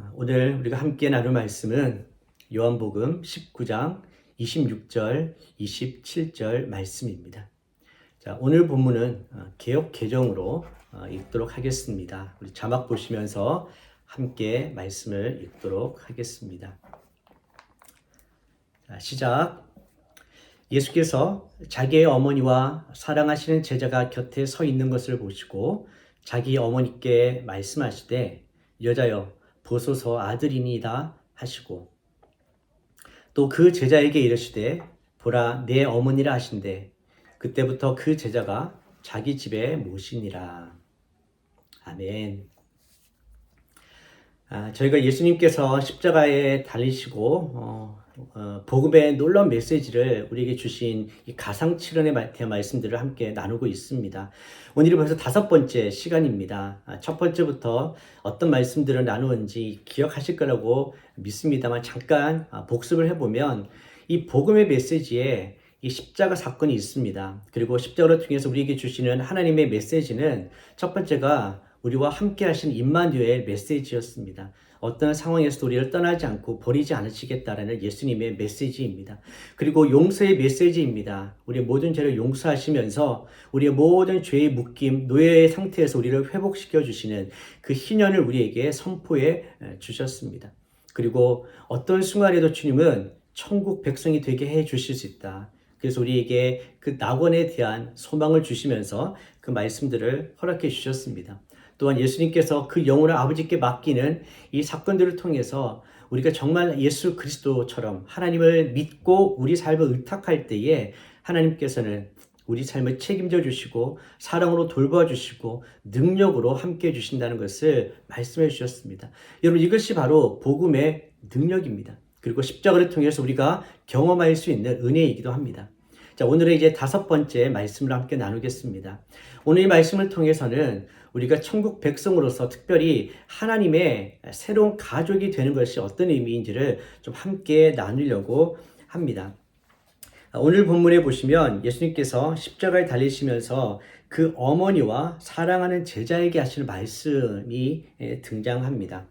아, 오늘 우리가 함께 나눌 말씀은 요한복음 19장 26절, 27절 말씀입니다. 자, 오늘 본문은 어, 개혁 개정으로 어, 읽도록 하겠습니다. 우리 자막 보시면서 함께 말씀을 읽도록 하겠습니다. 자, 시작. 예수께서 자기의 어머니와 사랑하시는 제자가 곁에 서 있는 것을 보시고 자기 어머니께 말씀하시되 여자여 보소서 아들이니이다 하시고 또 그 제자에게 이르시되 보라 내 어머니라 하신대 그때부터 그 제자가 자기 집에 모시니라 아멘. 아, 저희가 예수님께서 십자가에 달리시고 어, 어, 복음의 놀라운 메시지를 우리에게 주신 이 가상 칠언에 대한 말씀들을 함께 나누고 있습니다. 오늘이 벌써 다섯 번째 시간입니다. 아, 첫 번째부터 어떤 말씀들을 나누었는지 기억하실 거라고 믿습니다만 잠깐 아, 복습을 해보면 이 복음의 메시지에 이 십자가 사건이 있습니다. 그리고 십자가를 통해서 우리에게 주시는 하나님의 메시지는 첫 번째가 우리와 함께 하신 임마누엘 메시지였습니다. 어떤 상황에서도 우리를 떠나지 않고 버리지 않으시겠다라는 예수님의 메시지입니다. 그리고 용서의 메시지입니다. 우리의 모든 죄를 용서하시면서 우리의 모든 죄의 묶임, 노예의 상태에서 우리를 회복시켜 주시는 그 희년을 우리에게 선포해 주셨습니다. 그리고 어떤 순간에도 주님은 천국 백성이 되게 해 주실 수 있다. 그래서 우리에게 그 낙원에 대한 소망을 주시면서 그 말씀들을 허락해 주셨습니다. 또한 예수님께서 그 영혼을 아버지께 맡기는 이 사건들을 통해서 우리가 정말 예수 그리스도처럼 하나님을 믿고 우리 삶을 의탁할 때에 하나님께서는 우리 삶을 책임져 주시고 사랑으로 돌봐 주시고 능력으로 함께 해 주신다는 것을 말씀해 주셨습니다. 여러분 이것이 바로 복음의 능력입니다. 그리고 십자가를 통해서 우리가 경험할 수 있는 은혜이기도 합니다. 자, 오늘은 이제 다섯 번째 말씀을 함께 나누겠습니다. 오늘 이 말씀을 통해서는 우리가 천국 백성으로서 특별히 하나님의 새로운 가족이 되는 것이 어떤 의미인지를 좀 함께 나누려고 합니다. 오늘 본문에 보시면 예수님께서 십자가에 달리시면서 그 어머니와 사랑하는 제자에게 하시는 말씀이 등장합니다.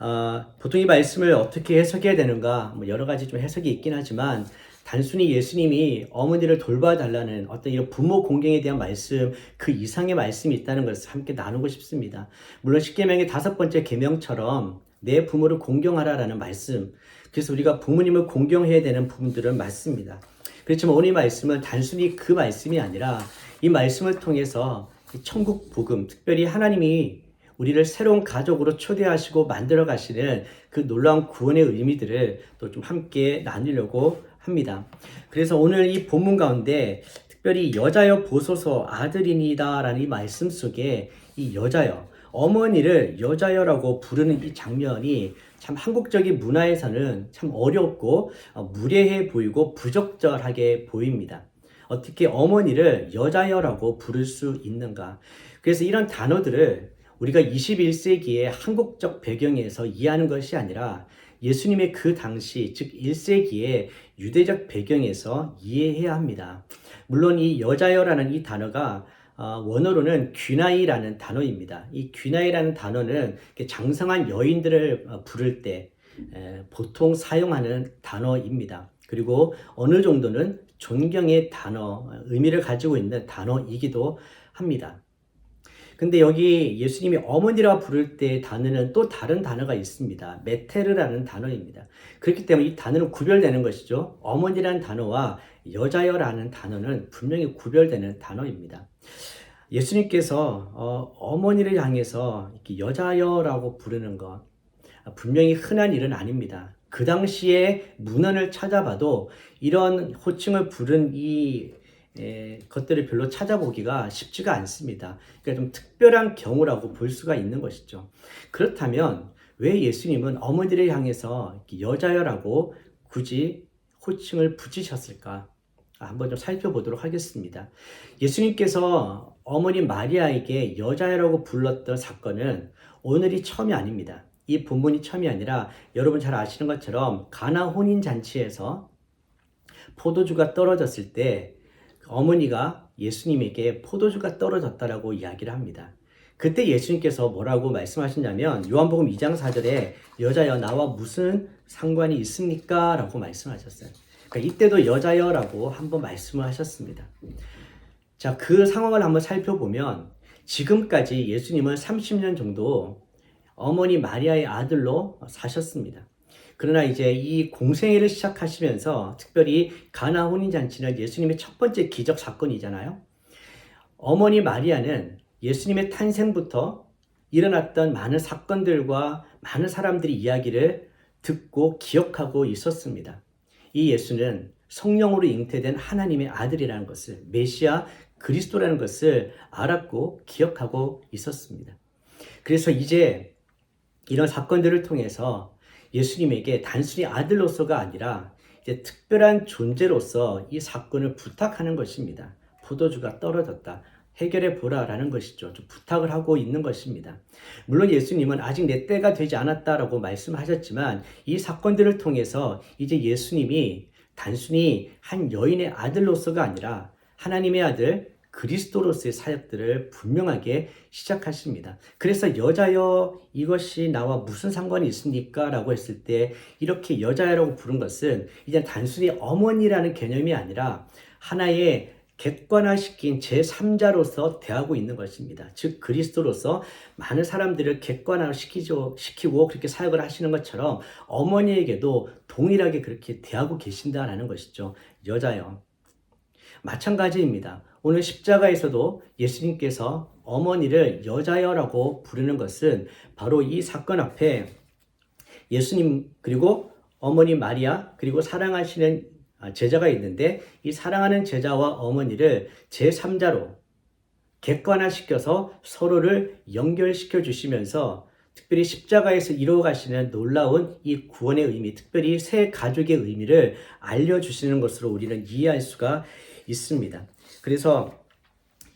어, 보통 이 말씀을 어떻게 해석해야 되는가, 뭐 여러 가지 좀 해석이 있긴 하지만, 단순히 예수님이 어머니를 돌봐달라는 어떤 이런 부모 공경에 대한 말씀 그 이상의 말씀이 있다는 것을 함께 나누고 싶습니다. 물론 십계명의 다섯 번째 계명처럼 내 부모를 공경하라라는 말씀. 그래서 우리가 부모님을 공경해야 되는 부분들은 맞습니다. 그렇지만 오늘 이 말씀은 단순히 그 말씀이 아니라 이 말씀을 통해서 천국 복음, 특별히 하나님이 우리를 새로운 가족으로 초대하시고 만들어 가시는 그 놀라운 구원의 의미들을 또 좀 함께 나누려고 합니다. 그래서 오늘 이 본문 가운데 특별히 여자여 보소서 아들이니다 라는 이 말씀 속에 이 여자여 어머니를 여자여라고 부르는 이 장면이 참 한국적인 문화에서는 참 어렵고 어, 무례해 보이고 부적절하게 보입니다. 어떻게 어머니를 여자여라고 부를 수 있는가? 그래서 이런 단어들을 우리가 21세기의 한국적 배경에서 이해하는 것이 아니라 예수님의 그 당시, 즉 1세기의 유대적 배경에서 이해해야 합니다. 물론 이 여자여라는 이 단어가 어, 원어로는 귀나이라는 단어입니다. 이 귀나이라는 단어는 장성한 여인들을 어, 부를 때 보통 사용하는 단어입니다. 그리고 어느 정도는 존경의 단어, 의미를 가지고 있는 단어이기도 합니다. 근데 여기 예수님이 어머니라 부를 때 단어는 또 다른 단어가 있습니다. 메테르라는 단어입니다. 그렇기 때문에 이 단어는 구별되는 것이죠. 어머니라는 단어와 여자여라는 단어는 분명히 구별되는 단어입니다. 예수님께서 어, 머니를 향해서 여자여라고 부르는 것 분명히 흔한 일은 아닙니다. 그 당시에 문헌을 찾아봐도 이런 호칭을 부른 이 예, 것들을 별로 찾아보기가 쉽지가 않습니다. 그러니까 좀 특별한 경우라고 볼 수가 있는 것이죠. 그렇다면 왜 예수님은 어머니를 향해서 여자여라고 굳이 호칭을 붙이셨을까? 아, 한번 좀 살펴보도록 하겠습니다. 예수님께서 어머니 마리아에게 여자여라고 불렀던 사건은 오늘이 처음이 아닙니다. 이 본문이 처음이 아니라 여러분 잘 아시는 것처럼 가나 혼인 잔치에서 포도주가 떨어졌을 때 어머니가 예수님에게 포도주가 떨어졌다라고 이야기를 합니다. 그때 예수님께서 뭐라고 말씀하셨냐면 요한복음 2장 4절에 여자여 나와 무슨 상관이 있습니까? 라고 말씀하셨어요. 그러니까 이때도 여자여라고 한번 말씀을 하셨습니다. 자, 그 상황을 한번 살펴보면 지금까지 예수님은 30년 정도 어머니 마리아의 아들로 사셨습니다. 그러나 이제 이 공생애를 시작하시면서 특별히 가나 혼인잔치는 예수님의 첫 번째 기적 사건이잖아요. 어머니 마리아는 예수님의 탄생부터 일어났던 많은 사건들과 많은 사람들이 이야기를 듣고 기억하고 있었습니다. 이 예수는 성령으로 잉태된 하나님의 아들이라는 것을 메시아 그리스도라는 것을 알았고 기억하고 있었습니다. 그래서 이제 이런 사건들을 통해서 예수님에게 단순히 아들로서가 아니라 이제 특별한 존재로서 이 사건을 부탁하는 것입니다. 포도주가 떨어졌다. 해결해 보라라는 것이죠. 좀 부탁을 하고 있는 것입니다. 물론 예수님은 아직 내 때가 되지 않았다라고 말씀하셨지만 이 사건들을 통해서 이제 예수님이 단순히 한 여인의 아들로서가 아니라 하나님의 아들 그리스도로서의 사역들을 분명하게 시작하십니다. 그래서 여자여 이것이 나와 무슨 상관이 있습니까? 라고 했을 때 이렇게 여자여라고 부른 것은 이제 단순히 어머니라는 개념이 아니라 하나의 객관화시킨 제3자로서 대하고 있는 것입니다. 즉 그리스도로서 많은 사람들을 객관화시키죠 시키고 그렇게 사역을 하시는 것처럼 어머니에게도 동일하게 그렇게 대하고 계신다라는 것이죠. 여자요. 마찬가지입니다. 오늘 십자가에서도 예수님께서 어머니를 여자여라고 부르는 것은 바로 이 사건 앞에 예수님 그리고 어머니 마리아 그리고 사랑하시는 제자가 있는데 이 사랑하는 제자와 어머니를 제3자로 객관화시켜서 서로를 연결시켜 주시면서 특별히 십자가에서 이루어 가시는 놀라운 이 구원의 의미, 특별히 새 가족의 의미를 알려주시는 것으로 우리는 이해할 수가 있습니다. 그래서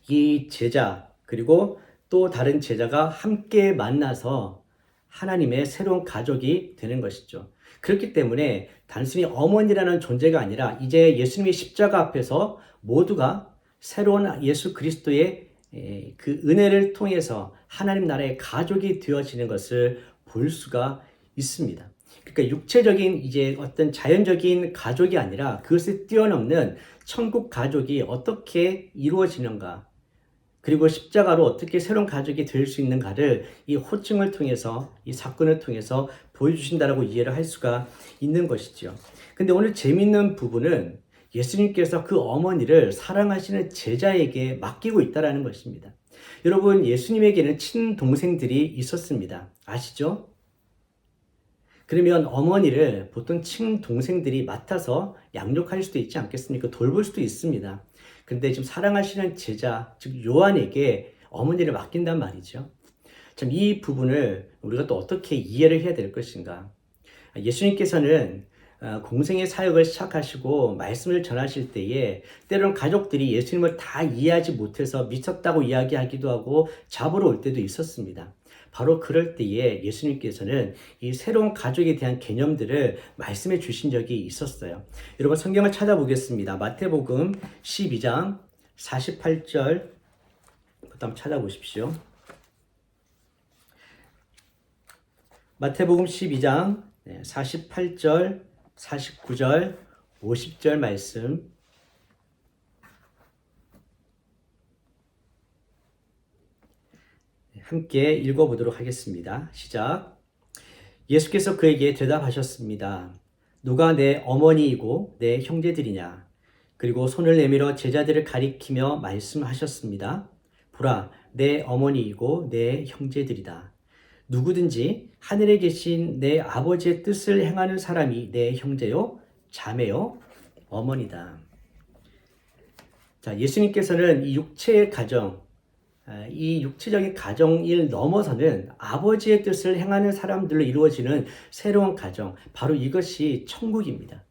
이 제자, 그리고 또 다른 제자가 함께 만나서 하나님의 새로운 가족이 되는 것이죠. 그렇기 때문에 단순히 어머니라는 존재가 아니라 이제 예수님의 십자가 앞에서 모두가 새로운 예수 그리스도의 그 은혜를 통해서 하나님 나라의 가족이 되어지는 것을 볼 수가 있습니다. 그러니까 육체적인 이제 어떤 자연적인 가족이 아니라 그것을 뛰어넘는 천국 가족이 어떻게 이루어지는가 그리고 십자가로 어떻게 새로운 가족이 될 수 있는가를 이 호칭을 통해서 이 사건을 통해서 보여주신다라고 이해를 할 수가 있는 것이죠. 근데 오늘 재밌는 부분은 예수님께서 그 어머니를 사랑하시는 제자에게 맡기고 있다라는 것입니다. 여러분, 예수님에게는 친동생들이 있었습니다. 아시죠? 그러면 어머니를 보통 친동생들이 맡아서 양육할 수도 있지 않겠습니까? 돌볼 수도 있습니다. 근데 지금 사랑하시는 제자, 즉 요한에게 어머니를 맡긴단 말이죠. 참 이 부분을 우리가 또 어떻게 이해를 해야 될 것인가? 예수님께서는 어, 공생의 사역을 시작하시고 말씀을 전하실 때에 때로는 가족들이 예수님을 다 이해하지 못해서 미쳤다고 이야기하기도 하고 잡으러 올 때도 있었습니다. 바로 그럴 때에 예수님께서는 이 새로운 가족에 대한 개념들을 말씀해 주신 적이 있었어요. 여러분 성경을 찾아보겠습니다. 마태복음 12장 48절 부터 찾아보십시오. 마태복음 12장 48절, 49절, 50절 말씀 함께 읽어보도록 하겠습니다. 시작. 예수께서 그에게 대답하셨습니다. 누가 내 어머니이고 내 형제들이냐? 그리고 손을 내밀어 제자들을 가리키며 말씀하셨습니다. 보라, 내 어머니이고 내 형제들이다. 누구든지 하늘에 계신 내 아버지의 뜻을 행하는 사람이 내 형제요, 자매요, 어머니다. 자, 예수님께서는 이 육체의 가정, 아, 이 육체적인 가정일 넘어서는 아버지의 뜻을 행하는 사람들로 이루어지는 새로운 가정, 바로 이것이 천국입니다.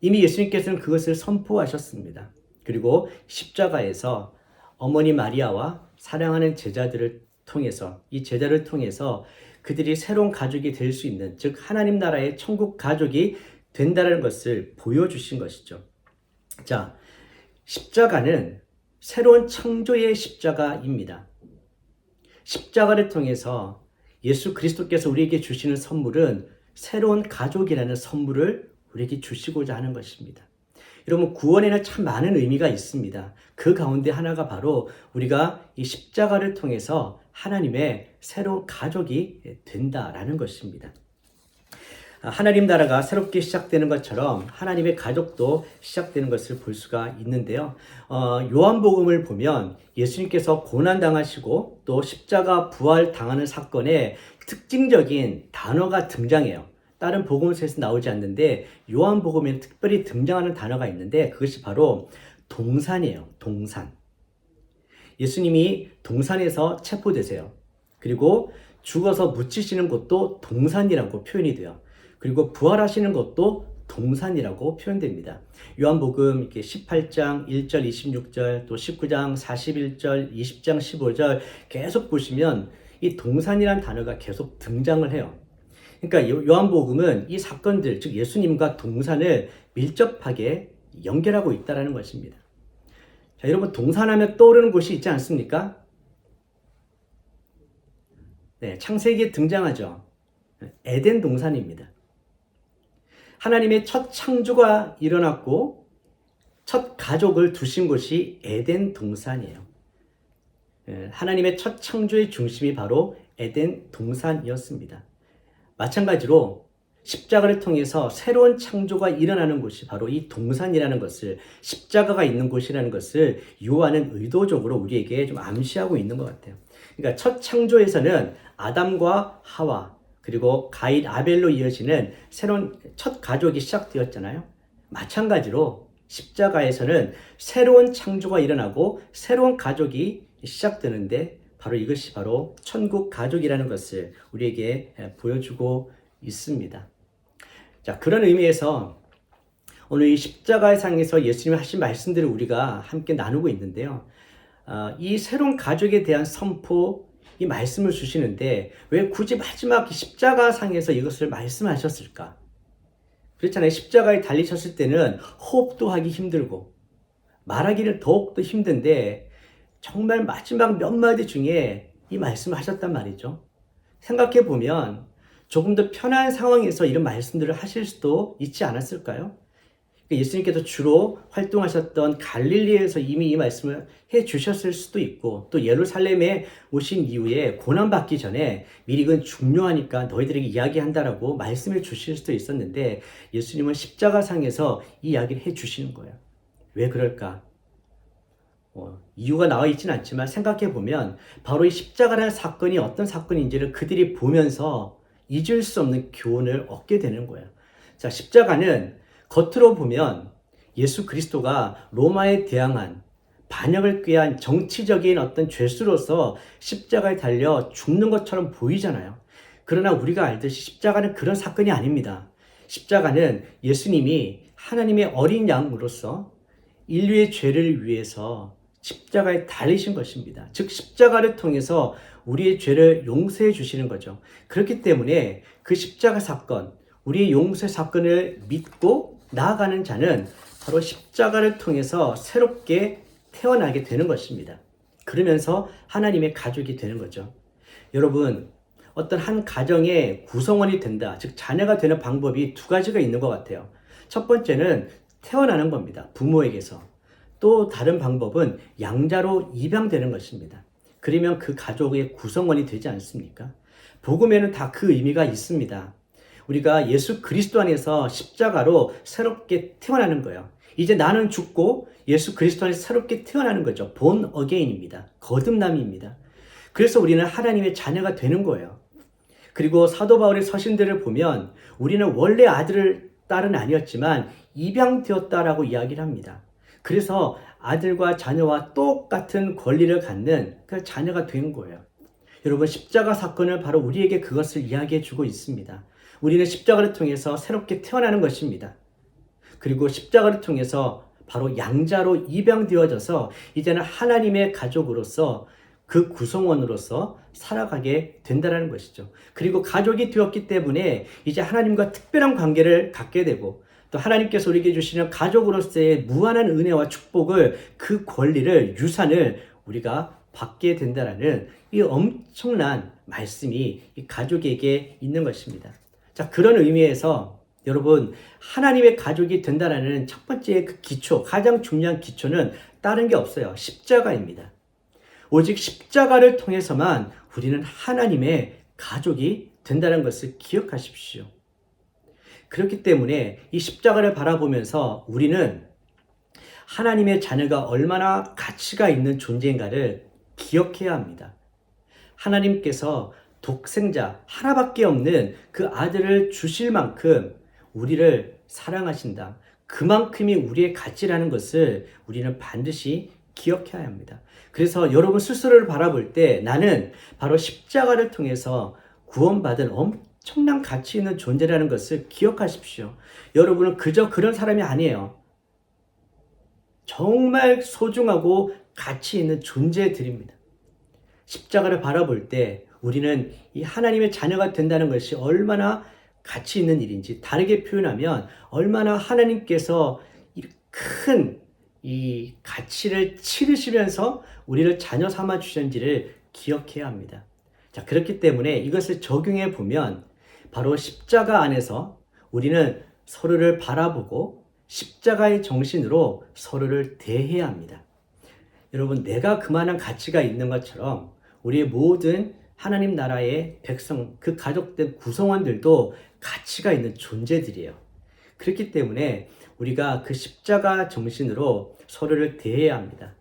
이미 예수님께서는 그것을 선포하셨습니다. 그리고 십자가에서 어머니 마리아와 사랑하는 제자들을 통해서, 이 제자를 통해서 그들이 새로운 가족이 될 수 있는, 즉, 하나님 나라의 천국 가족이 된다는 것을 보여주신 것이죠. 자, 십자가는 새로운 창조의 십자가입니다. 십자가를 통해서 예수 그리스도께서 우리에게 주시는 선물은 새로운 가족이라는 선물을 우리에게 주시고자 하는 것입니다. 여러분, 구원에는 참 많은 의미가 있습니다. 그 가운데 하나가 바로 우리가 이 십자가를 통해서 하나님의 새로운 가족이 된다라는 것입니다. 하나님 나라가 새롭게 시작되는 것처럼 하나님의 가족도 시작되는 것을 볼 수가 있는데요. 어, 요한복음을 보면 예수님께서 고난 당하시고 또 십자가 부활 당하는 사건에 특징적인 단어가 등장해요. 다른 복음서에서 나오지 않는데 요한복음에 특별히 등장하는 단어가 있는데 그것이 바로 동산이에요. 동산. 예수님이 동산에서 체포되세요. 그리고 죽어서 묻히시는 것도 동산이라고 표현이 돼요. 그리고 부활하시는 것도 동산이라고 표현됩니다. 요한복음 18장 1절 26절 또 19장 41절 20장 15절 계속 보시면 이 동산이란 단어가 계속 등장을 해요. 그러니까 요한복음은 이 사건들 즉 예수님과 동산을 밀접하게 연결하고 있다는 것입니다. 자, 여러분 동산하면 떠오르는 곳이 있지 않습니까? 네, 창세기에 등장하죠. 에덴 동산입니다. 하나님의 첫 창조가 일어났고 첫 가족을 두신 곳이 에덴 동산이에요. 예, 하나님의 첫 창조의 중심이 바로 에덴 동산이었습니다. 마찬가지로 십자가를 통해서 새로운 창조가 일어나는 곳이 바로 이 동산이라는 것을 십자가가 있는 곳이라는 것을 요한은 의도적으로 우리에게 좀 암시하고 있는 것 같아요. 그러니까 첫 창조에서는 아담과 하와 그리고 가인 아벨로 이어지는 새로운 첫 가족이 시작되었잖아요. 마찬가지로 십자가에서는 새로운 창조가 일어나고 새로운 가족이 시작되는데 바로 이것이 바로 천국 가족이라는 것을 우리에게 보여주고 있습니다. 자, 그런 의미에서 오늘 이 십자가의 상에서 예수님이 하신 말씀들을 우리가 함께 나누고 있는데요. 어, 이 새로운 가족에 대한 선포, 이 말씀을 주시는데 왜 굳이 마지막 십자가 상에서 이것을 말씀하셨을까? 그렇잖아요. 십자가에 달리셨을 때는 호흡도 하기 힘들고 말하기는 더욱더 힘든데 정말 마지막 몇 마디 중에 이 말씀을 하셨단 말이죠. 생각해 보면 조금 더 편한 상황에서 이런 말씀들을 하실 수도 있지 않았을까요? 그러니까 예수님께서 주로 활동하셨던 갈릴리에서 이미 이 말씀을 해 주셨을 수도 있고 또 예루살렘에 오신 이후에 고난 받기 전에 미리 그 중요하니까 너희들에게 이야기한다라고 말씀을 주실 수도 있었는데 예수님은 십자가상에서 이 이야기를 해 주시는 거예요. 왜 그럴까? 어, 이유가 나와 있지는 않지만 생각해 보면 바로 이 십자가라는 사건이 어떤 사건인지를 그들이 보면서 잊을 수 없는 교훈을 얻게 되는 거예요. 자, 십자가는 겉으로 보면 예수 그리스도가 로마에 대항한 반역을 꾀한 정치적인 어떤 죄수로서 십자가에 달려 죽는 것처럼 보이잖아요. 그러나 우리가 알듯이 십자가는 그런 사건이 아닙니다. 십자가는 예수님이 하나님의 어린 양으로서 인류의 죄를 위해서 십자가에 달리신 것입니다. 즉 십자가를 통해서 우리의 죄를 용서해 주시는 거죠. 그렇기 때문에 그 십자가 사건, 우리의 용서 사건을 믿고 나아가는 자는 바로 십자가를 통해서 새롭게 태어나게 되는 것입니다. 그러면서 하나님의 가족이 되는 거죠. 여러분, 어떤 한 가정의 구성원이 된다, 즉 자녀가 되는 방법이 두 가지가 있는 것 같아요. 첫 번째는 태어나는 겁니다. 부모에게서. 또 다른 방법은 양자로 입양되는 것입니다. 그러면 그 가족의 구성원이 되지 않습니까? 복음에는 다 그 의미가 있습니다. 우리가 예수 그리스도 안에서 십자가로 새롭게 태어나는 거예요. 이제 나는 죽고 예수 그리스도 안에서 새롭게 태어나는 거죠. 본 어게인입니다. 거듭남입니다. 그래서 우리는 하나님의 자녀가 되는 거예요. 그리고 사도 바울의 서신들을 보면 우리는 원래 아들을 딸은 아니었지만 입양되었다라고 이야기를 합니다. 그래서 아들과 자녀와 똑같은 권리를 갖는 그 자녀가 된 거예요. 여러분, 십자가 사건을 바로 우리에게 그것을 이야기해 주고 있습니다. 우리는 십자가를 통해서 새롭게 태어나는 것입니다. 그리고 십자가를 통해서 바로 양자로 입양되어져서 이제는 하나님의 가족으로서 그 구성원으로서 살아가게 된다는 것이죠. 그리고 가족이 되었기 때문에 이제 하나님과 특별한 관계를 갖게 되고 또 하나님께서 우리에게 주시는 가족으로서의 무한한 은혜와 축복을 그 권리를 유산을 우리가 받게 된다라는 이 엄청난 말씀이 이 가족에게 있는 것입니다. 자, 그런 의미에서 여러분 하나님의 가족이 된다라는 첫 번째 그 기초, 가장 중요한 기초는 다른 게 없어요. 십자가입니다. 오직 십자가를 통해서만 우리는 하나님의 가족이 된다는 것을 기억하십시오. 그렇기 때문에 이 십자가를 바라보면서 우리는 하나님의 자녀가 얼마나 가치가 있는 존재인가를 기억해야 합니다. 하나님께서 독생자 하나밖에 없는 그 아들을 주실 만큼 우리를 사랑하신다. 그만큼이 우리의 가치라는 것을 우리는 반드시 기억해야 합니다. 그래서 여러분 스스로를 바라볼 때 나는 바로 십자가를 통해서 구원받은 엄청난 가치 있는 존재라는 것을 기억하십시오. 여러분은 그저 그런 사람이 아니에요. 정말 소중하고 가치 있는 존재들입니다. 십자가를 바라볼 때 우리는 이 하나님의 자녀가 된다는 것이 얼마나 가치 있는 일인지 다르게 표현하면 얼마나 하나님께서 큰 이 가치를 치르시면서 우리를 자녀 삼아 주셨는지를 기억해야 합니다. 자, 그렇기 때문에 이것을 적용해 보면 바로 십자가 안에서 우리는 서로를 바라보고 십자가의 정신으로 서로를 대해야 합니다. 여러분, 내가 그만한 가치가 있는 것처럼 우리의 모든 하나님 나라의 백성, 그 가족된 구성원들도 가치가 있는 존재들이에요. 그렇기 때문에 우리가 그 십자가 정신으로 서로를 대해야 합니다.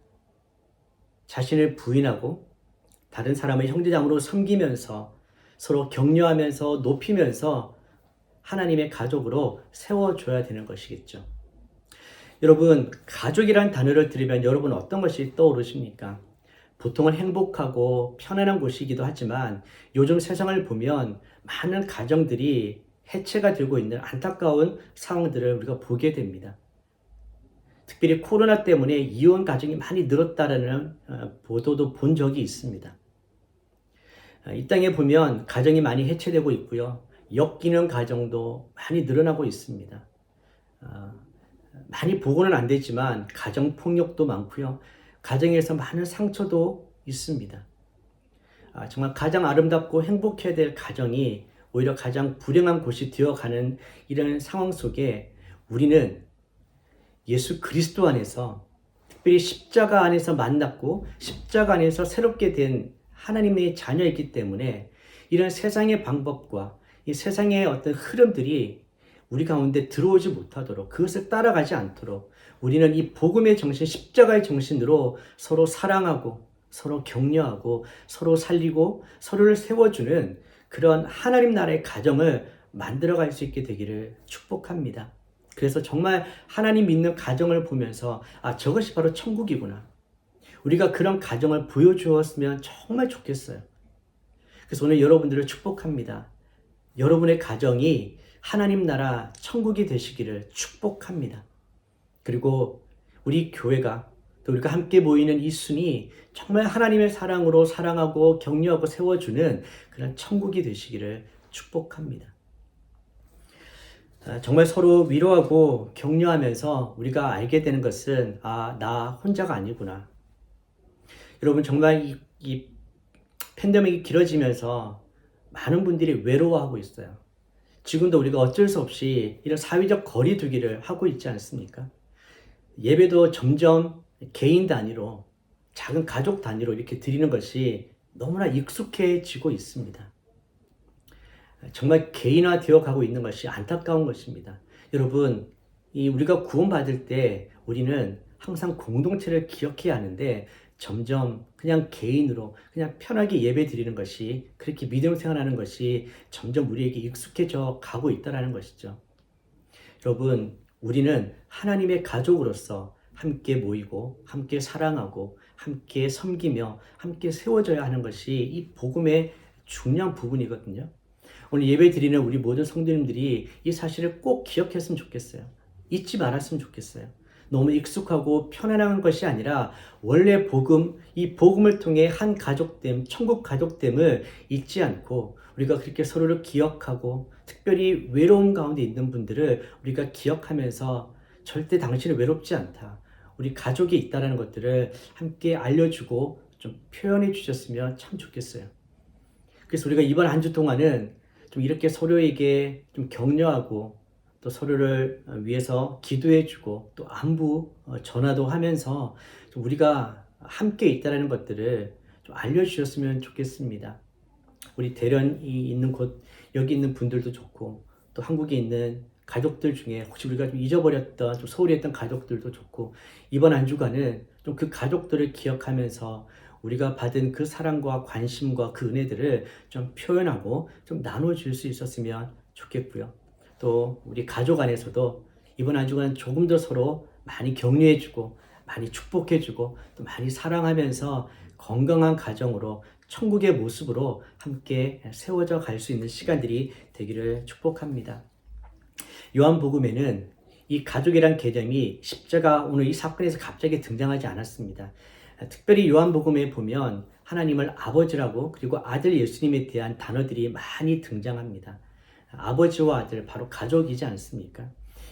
자신을 부인하고 다른 사람의 형제장으로 섬기면서 서로 격려하면서 높이면서 하나님의 가족으로 세워줘야 되는 것이겠죠. 여러분, 가족이란 단어를 들으면 여러분 어떤 것이 떠오르십니까? 보통은 행복하고 편안한 곳이기도 하지만 요즘 세상을 보면 많은 가정들이 해체가 되고 있는 안타까운 상황들을 우리가 보게 됩니다. 특별히 코로나 때문에 이혼 가정이 많이 늘었다는 어, 보도도 본 적이 있습니다. 어, 이 땅에 보면 가정이 많이 해체되고 있고요. 엮이는 가정도 많이 늘어나고 있습니다. 어, 많이 보고는 안 되지만 가정 폭력도 많고요. 가정에서 많은 상처도 있습니다. 아, 정말 가장 아름답고 행복해야 될 가정이 오히려 가장 불행한 곳이 되어가는 이런 상황 속에 우리는 예수 그리스도 안에서 특별히 십자가 안에서 만났고 십자가 안에서 새롭게 된 하나님의 자녀이기 때문에 이런 세상의 방법과 이 세상의 어떤 흐름들이 우리 가운데 들어오지 못하도록 그것을 따라가지 않도록 우리는 이 복음의 정신, 십자가의 정신으로 서로 사랑하고 서로 격려하고 서로 살리고 서로를 세워주는 그런 하나님 나라의 가정을 만들어갈 수 있게 되기를 축복합니다. 그래서 정말 하나님 믿는 가정을 보면서 아 저것이 바로 천국이구나. 우리가 그런 가정을 보여주었으면 정말 좋겠어요. 그래서 오늘 여러분들을 축복합니다. 여러분의 가정이 하나님 나라 천국이 되시기를 축복합니다. 그리고 우리 교회가 또 우리가 함께 모이는 이 순이 정말 하나님의 사랑으로 사랑하고 격려하고 세워주는 그런 천국이 되시기를 축복합니다. 아, 정말 서로 위로하고 격려하면서 우리가 알게 되는 것은 아, 나 혼자가 아니구나. 여러분 정말 이, 이 팬데믹이 길어지면서 많은 분들이 외로워하고 있어요. 지금도 우리가 어쩔 수 없이 이런 사회적 거리두기를 하고 있지 않습니까? 예배도 점점 개인 단위로 작은 가족 단위로 이렇게 드리는 것이 너무나 익숙해지고 있습니다. 정말 개인화 되어 가고 있는 것이 안타까운 것입니다. 여러분, 이 우리가 구원받을 때 우리는 항상 공동체를 기억해야 하는데 점점 그냥 개인으로 그냥 편하게 예배 드리는 것이 그렇게 믿음 생활하는 것이 점점 우리에게 익숙해져 가고 있다는 것이죠. 여러분, 우리는 하나님의 가족으로서 함께 모이고 함께 사랑하고 함께 섬기며 함께 세워져야 하는 것이 이 복음의 중요한 부분이거든요. 오늘 예배 드리는 우리 모든 성도님들이 이 사실을 꼭 기억했으면 좋겠어요. 잊지 말았으면 좋겠어요. 너무 익숙하고 편안한 것이 아니라 원래 복음, 이 복음을 통해 한 가족됨, 천국 가족됨을 잊지 않고 우리가 그렇게 서로를 기억하고 특별히 외로움 가운데 있는 분들을 우리가 기억하면서 절대 당신은 외롭지 않다. 우리 가족이 있다는 것들을 함께 알려주고 좀 표현해 주셨으면 참 좋겠어요. 그래서 우리가 이번 한 주 동안은 좀 이렇게 서로에게 좀 격려하고 또 서로를 위해서 기도해주고 또 안부 어, 전화도 하면서 좀 우리가 함께 있다는 것들을 좀 알려주셨으면 좋겠습니다. 우리 대련이 있는 곳 여기 있는 분들도 좋고 또 한국에 있는 가족들 중에 혹시 우리가 좀 잊어버렸던 좀 소홀히 했던 가족들도 좋고 이번 한 주간은 좀 그 가족들을 기억하면서 우리가 받은 그 사랑과 관심과 그 은혜들을 좀 표현하고 좀 나눠줄 수 있었으면 좋겠고요. 또 우리 가족 안에서도 이번 한 주간 조금 더 서로 많이 격려해주고 많이 축복해주고 또 많이 사랑하면서 건강한 가정으로 천국의 모습으로 함께 세워져 갈 수 있는 시간들이 되기를 축복합니다. 요한복음에는 이 가족이란 개념이 십자가 오늘 이 사건에서 갑자기 등장하지 않았습니다. 특별히 요한복음에 보면 하나님을 아버지라고 그리고 아들 예수님에 대한 단어들이 많이 등장합니다. 아버지와 아들 바로 가족이지 않습니까?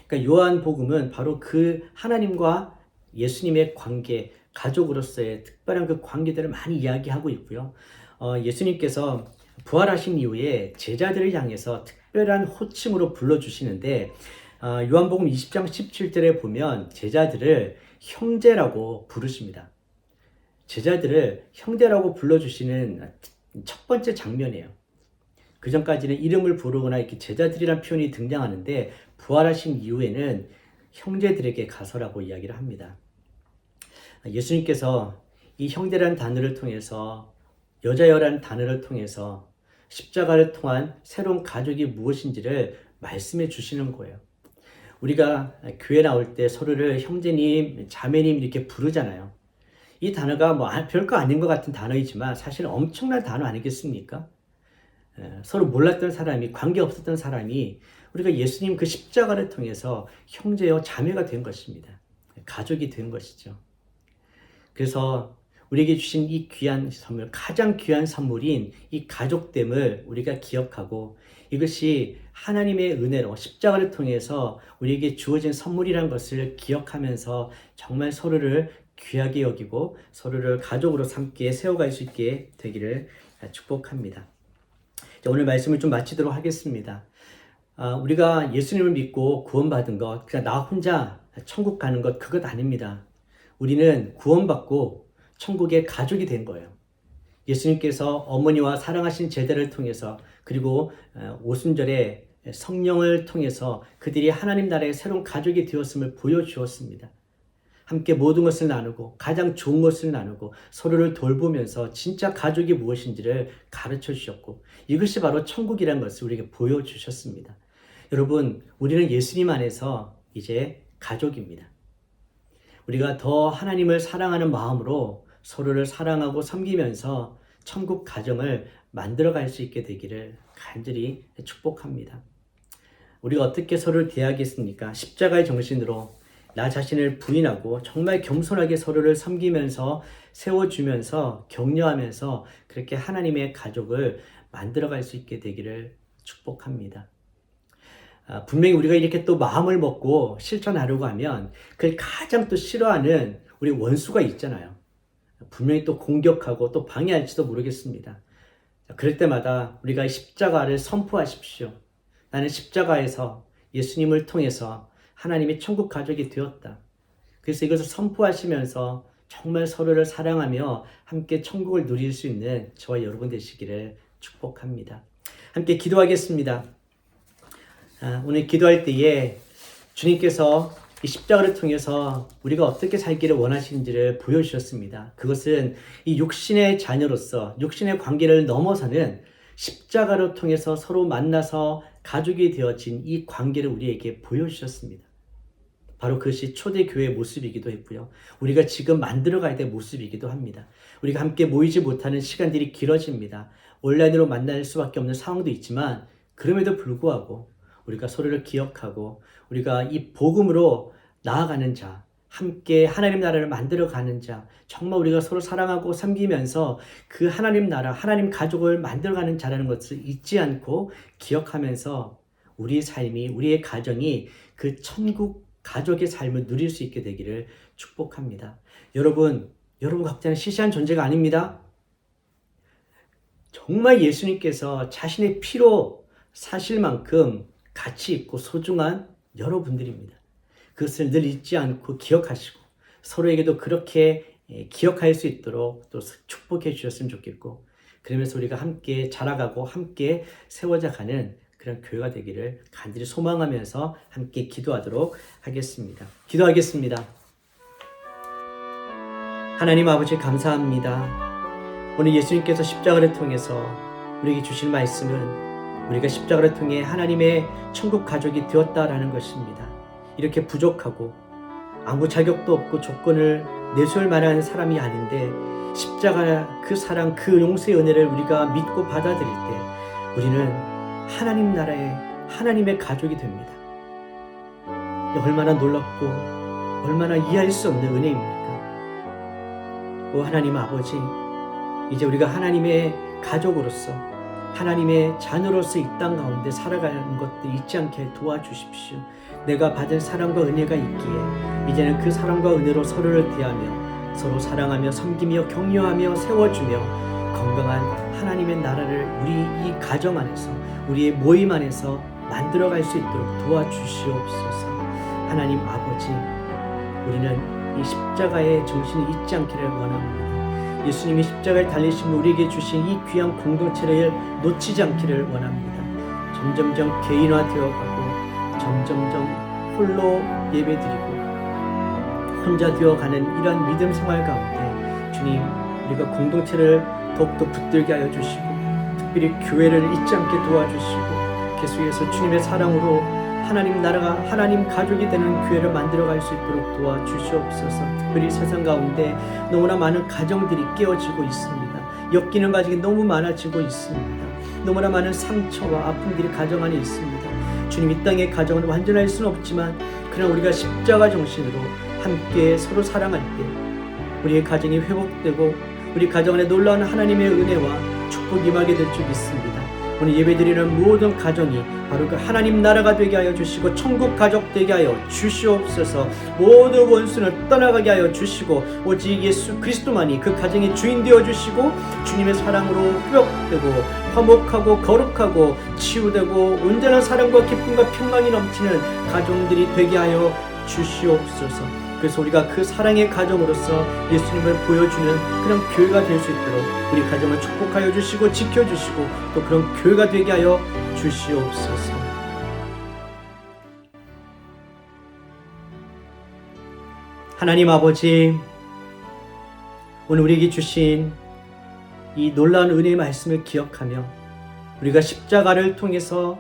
그러니까 요한복음은 바로 그 하나님과 예수님의 관계, 가족으로서의 특별한 그 관계들을 많이 이야기하고 있고요. 어, 예수님께서 부활하신 이후에 제자들을 향해서 특별한 호칭으로 불러주시는데 어, 요한복음 20장 17절에 보면 제자들을 형제라고 부르십니다. 제자들을 형제라고 불러주시는 첫 번째 장면이에요. 그 전까지는 이름을 부르거나 이렇게 제자들이란 표현이 등장하는데 부활하신 이후에는 형제들에게 가서라고 이야기를 합니다. 예수님께서 이 형제란 단어를 통해서 여자여란 단어를 통해서 십자가를 통한 새로운 가족이 무엇인지를 말씀해 주시는 거예요. 우리가 교회 나올 때 서로를 형제님, 자매님 이렇게 부르잖아요. 이 단어가 뭐 별거 아닌 것 같은 단어이지만 사실 엄청난 단어 아니겠습니까? 서로 몰랐던 사람이 관계 없었던 사람이 우리가 예수님 그 십자가를 통해서 형제여 자매가 된 것입니다. 가족이 된 것이죠. 그래서 우리에게 주신 이 귀한 선물, 가장 귀한 선물인 이 가족됨을 우리가 기억하고 이것이 하나님의 은혜로 십자가를 통해서 우리에게 주어진 선물이란 것을 기억하면서 정말 서로를 귀하게 여기고 서로를 가족으로 삼게 세워갈 수 있게 되기를 축복합니다. 오늘 말씀을 좀 마치도록 하겠습니다. 아, 우리가 예수님을 믿고 구원받은 것, 그냥 나 혼자 천국 가는 것, 그것 아닙니다. 우리는 구원받고 천국의 가족이 된 거예요. 예수님께서 어머니와 사랑하신 제자를 통해서 그리고 어, 오순절에 성령을 통해서 그들이 하나님 나라의 새로운 가족이 되었음을 보여주었습니다. 함께 모든 것을 나누고 가장 좋은 것을 나누고 서로를 돌보면서 진짜 가족이 무엇인지를 가르쳐 주셨고 이것이 바로 천국이라는 것을 우리에게 보여주셨습니다. 여러분, 우리는 예수님 안에서 이제 가족입니다. 우리가 더 하나님을 사랑하는 마음으로 서로를 사랑하고 섬기면서 천국 가정을 만들어 갈 수 있게 되기를 간절히 축복합니다. 우리가 어떻게 서로를 대하겠습니까? 십자가의 정신으로 나 자신을 부인하고 정말 겸손하게 서로를 섬기면서 세워주면서 격려하면서 그렇게 하나님의 가족을 만들어갈 수 있게 되기를 축복합니다. 아, 분명히 우리가 이렇게 또 마음을 먹고 실천하려고 하면 그걸 가장 또 싫어하는 우리 원수가 있잖아요. 분명히 또 공격하고 또 방해할지도 모르겠습니다. 그럴 때마다 우리가 십자가를 선포하십시오. 나는 십자가에서 예수님을 통해서 하나님의 천국 가족이 되었다. 그래서 이것을 선포하시면서 정말 서로를 사랑하며 함께 천국을 누릴 수 있는 저와 여러분 되시기를 축복합니다. 함께 기도하겠습니다. 아, 오늘 기도할 때에 주님께서 이 십자가를 통해서 우리가 어떻게 살기를 원하시는지를 보여주셨습니다. 그것은 이 육신의 자녀로서 육신의 관계를 넘어서는 십자가로 통해서 서로 만나서 가족이 되어진 이 관계를 우리에게 보여주셨습니다. 바로 그것이 초대교회의 모습이기도 했고요. 우리가 지금 만들어가야 될 모습이기도 합니다. 우리가 함께 모이지 못하는 시간들이 길어집니다. 온라인으로 만날 수밖에 없는 상황도 있지만 그럼에도 불구하고 우리가 서로를 기억하고 우리가 이 복음으로 나아가는 자, 함께 하나님 나라를 만들어 가는 자, 정말 우리가 서로 사랑하고 섬기면서 그 하나님 나라, 하나님 가족을 만들어 가는 자라는 것을 잊지 않고 기억하면서 우리의 삶이, 우리의 가정이 그 천국 가족의 삶을 누릴 수 있게 되기를 축복합니다. 여러분, 여러분 각자는 시시한 존재가 아닙니다. 정말 예수님께서 자신의 피로 사실 만큼 가치 있고 소중한 여러분들입니다. 그것을 늘 잊지 않고 기억하시고 서로에게도 그렇게 예, 기억할 수 있도록 또 축복해 주셨으면 좋겠고 그러면서 우리가 함께 자라가고 함께 세워져 가는 그런 교회가 되기를 간절히 소망하면서 함께 기도하도록 하겠습니다. 기도하겠습니다. 하나님 아버지 감사합니다. 오늘 예수님께서 십자가를 통해서 우리에게 주신 말씀은 우리가 십자가를 통해 하나님의 천국 가족이 되었다라는 것입니다. 이렇게 부족하고 아무 자격도 없고 조건을 내세울 만한 사람이 아닌데 십자가 그 사랑 그 용서의 은혜를 우리가 믿고 받아들일 때 우리는 하나님 나라의 하나님의 가족이 됩니다. 얼마나 놀랍고 얼마나 이해할 수 없는 은혜입니까? 오 하나님 아버지 이제 우리가 하나님의 가족으로서 하나님의 자녀로서 이 땅 가운데 살아가는 것들 잊지 않게 도와주십시오. 내가 받은 사랑과 은혜가 있기에 이제는 그 사랑과 은혜로 서로를 대하며 서로 사랑하며 섬기며 격려하며 세워주며 건강한 하나님의 나라를 우리 이 가정 안에서 우리의 모임 안에서 만들어갈 수 있도록 도와주시옵소서. 하나님 아버지, 우리는 이 십자가의 정신을 잊지 않기를 원합니다. 예수님이 십자가를 달리신 우리에게 주신 이 귀한 공동체를 놓치지 않기를 원합니다. 점점점 개인화되어 가고 점점점 홀로 예배드리고 혼자 되어 가는 이러한 믿음 생활 가운데 주님 우리가 공동체를 더욱더 붙들게 하여 주시고 특별히 교회를 잊지 않게 도와주시고 계속해서 주님의 사랑으로 하나님 나라가 하나님 가족이 되는 교회를 만들어갈 수 있도록 도와주시옵소서. 특별히 세상 가운데 너무나 많은 가정들이 깨어지고 있습니다. 엮이는 가정이 너무 많아지고 있습니다. 너무나 많은 상처와 아픔들이 가정 안에 있습니다. 주님 이 땅의 가정은 완전할 수는 없지만 그러나 우리가 십자가 정신으로 함께 서로 사랑할 때 우리의 가정이 회복되고 우리 가정 안에 놀라운 하나님의 은혜와 축복이 임하게 될 줄 믿습니다. 오늘 예배드리는 모든 가정이 바로 그 하나님 나라가 되게 하여 주시고 천국 가족 되게 하여 주시옵소서 모든 원수를 떠나가게 하여 주시고 오직 예수 그리스도만이 그 가정의 주인 되어 주시고 주님의 사랑으로 회복되고 화목하고 거룩하고 치유되고 온전한 사랑과 기쁨과 평강이 넘치는 가정들이 되게 하여 주시옵소서. 그래서 우리가 그 사랑의 가정으로서 예수님을 보여주는 그런 교회가 될 수 있도록 우리 가정을 축복하여 주시고 지켜주시고 또 그런 교회가 되게 하여 주시옵소서. 하나님 아버지, 오늘 우리에게 주신 이 놀라운 은혜의 말씀을 기억하며 우리가 십자가를 통해서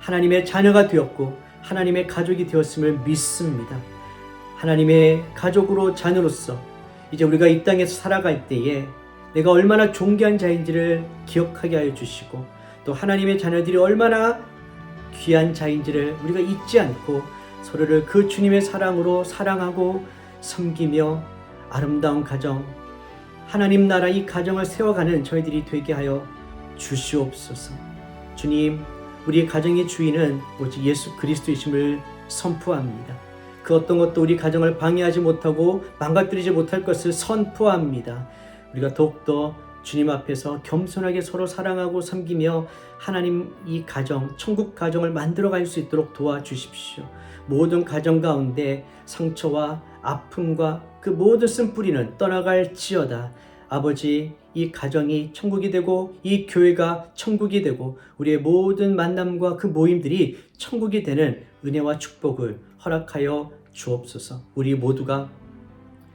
하나님의 자녀가 되었고 하나님의 가족이 되었음을 믿습니다. 하나님의 가족으로 자녀로서 이제 우리가 이 땅에서 살아갈 때에 내가 얼마나 존귀한 자인지를 기억하게 하여 주시고 또 하나님의 자녀들이 얼마나 귀한 자인지를 우리가 잊지 않고 서로를 그 주님의 사랑으로 사랑하고 섬기며 아름다운 가정 하나님 나라 이 가정을 세워가는 저희들이 되게 하여 주시옵소서. 주님, 우리 가정의 주인은 오직 예수 그리스도이심을 선포합니다. 그 어떤 것도 우리 가정을 방해하지 못하고 망가뜨리지 못할 것을 선포합니다. 우리가 더욱더 주님 앞에서 겸손하게 서로 사랑하고 섬기며 하나님 이 가정, 천국 가정을 만들어 갈 수 있도록 도와주십시오. 모든 가정 가운데 상처와 아픔과 그 모든 쓴뿌리는 떠나갈 지어다. 아버지, 이 가정이 천국이 되고 이 교회가 천국이 되고 우리의 모든 만남과 그 모임들이 천국이 되는 은혜와 축복을 허락하여 주옵소서. 우리 모두가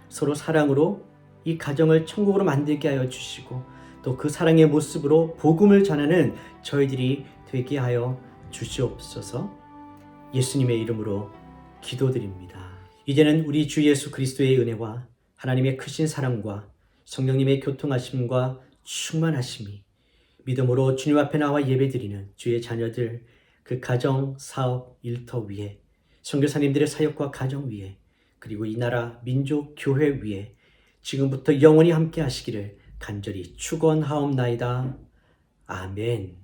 서로 사랑으로 이 가정을 천국으로 만들게 하여 주시고 또 그 사랑의 모습으로 복음을 전하는 저희들이 되게 하여 주시옵소서. 예수님의 이름으로 기도드립니다. 이제는 우리 주 예수 그리스도의 은혜와 하나님의 크신 사랑과 성령님의 교통하심과 충만하심이 믿음으로 주님 앞에 나와 예배드리는 주의 자녀들 그 가정, 사업, 일터 위에 선교사님들의 사역과 가정 위에 그리고 이 나라 민족 교회 위에 지금부터 영원히 함께 하시기를 간절히 축원하옵나이다. 아멘.